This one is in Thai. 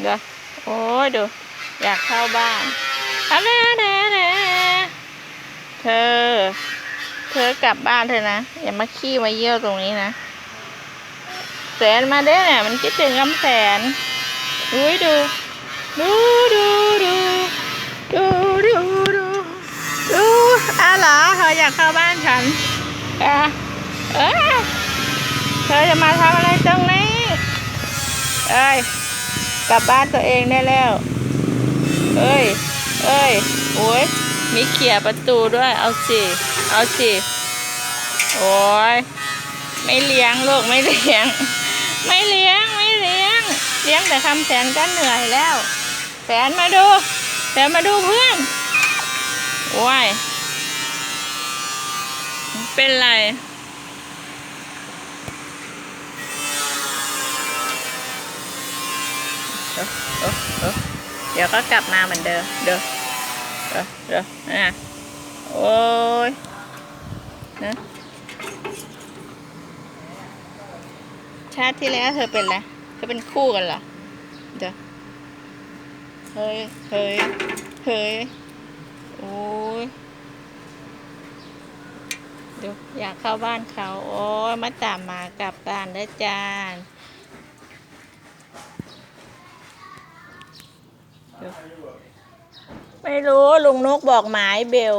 เดี๋ยวโอ้ยดู อยากเข้าบ้านอะไรอะไรอะเธอ เธอกลับบ้านเธอนะ อย่ามาขี้มาเยี่ยวตรงนี้นะ แสนมาเด้เนี่ยมันคิดถึงคำแสนดูดู ดูดูดูดูดูดูดูอะเหรอเธออยากเข้าบ้านฉันอะเอ้ยเธอจะมาทำอะไรตรงนี้ เอ้ย กลับบ้านตัวเองได้แล้ว เอ้ย เอ้ย โอ้ย มีเขี่ยประตูด้วย เอาสิ เอาสิ โอ้ย ไม่เลี้ยงลูกไม่เลี้ยง ไม่เลี้ยง ไม่เลี้ยง เลี้ยงแต่คำแสนก็เหนื่อยแล้ว แสนมาดู แสนมาดูเพื่อน โอ้ย เป็นไร เออเออเดี๋ยวก็กลับมาเหมือนเดิม เด้อเด้อเด้ออะโอ้ยนะชาติที่แล้วเธอเป็นอะไรเธอเป็นคู่กันเหรอ เดี๋ยวเฮ้ยเฮ้ยเฮ้ยโอ้ยเดี๋ยวอยากเข้าบ้านเขา โอ้ยมาตามมากลับบ้านได้จาน ไม่รู้ลุงนกบอกหมายเบล